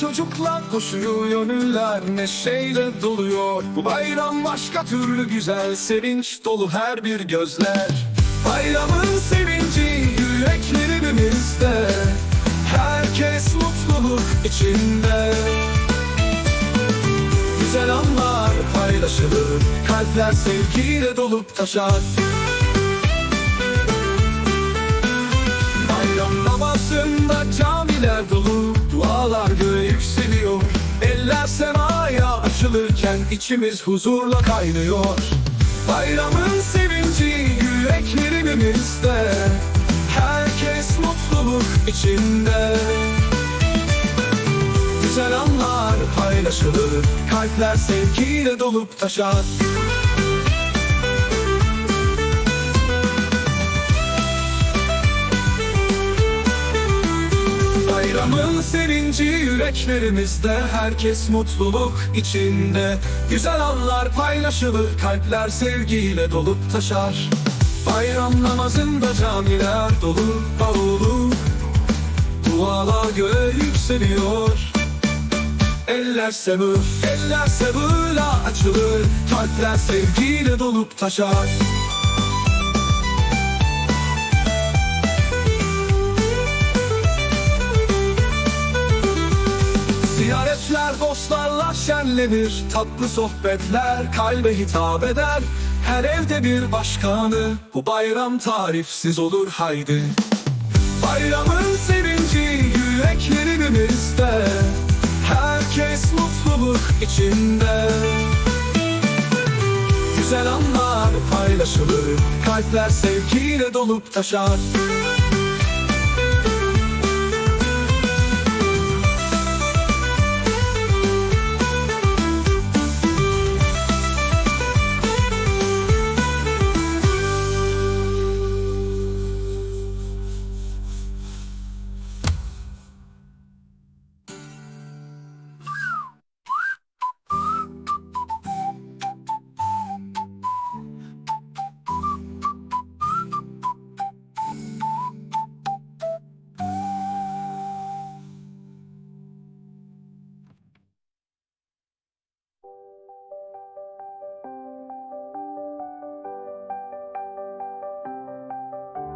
çocuklar koşuyor Gönüller neşeyle doluyor. Bu bayram başka türlü güzel Sevinç dolu her bir gözler. Bayramın sevinci yüreklerimizde Herkes mutluluk içinde. Güzel anlar paylaşılır Kalpler sevgiyle dolup taşar semaya açılırken içimiz huzurla kaynıyor. Bayramın sevinci yüreklerimizde Herkes mutluluk içinde. Güzel anlar paylaşılır Kalpler sevgiyle dolup taşar Bayramın sevinci yüreklerimizde Herkes mutluluk içinde. Güzel anlar paylaşılır Kalpler sevgiyle dolup taşar. Bayram namazında camiler dolu Davulu Dualar göğe yükseliyor. Eller sevir, eller sevirle açılır Kalpler sevgiyle dolup taşar Ziyaretler dostlarla şenlenir Tatlı sohbetler kalbe hitap eder. Her evde bir başkanı Bu bayram tarifsiz olur haydi. Bayramın sevinci yüreklerimizde Herkes mutluluk içinde. Güzel anlar paylaşılır Kalpler sevgiyle dolup taşar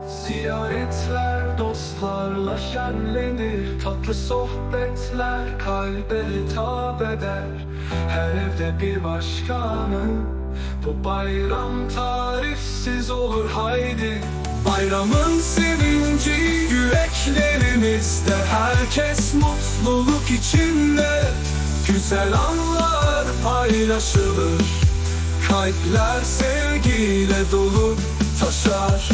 Ziyaretler dostlarla şenlenir. Tatlı sohbetler kalbe hitap eder. Her evde bir başkanı. Bu bayram tarifsiz olur haydi. Bayramın sevinci yüreklerimizde. Herkes mutluluk içinde. Güzel anlar paylaşılır. Kalpler sevgiyle dolu taşar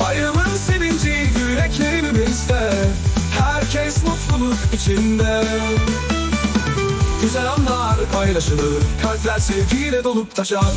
Bayramın sevinci yüreklerimizde Herkes mutluluk içinde. Güzel anlar paylaşılır Kalpler sevgiyle dolup taşar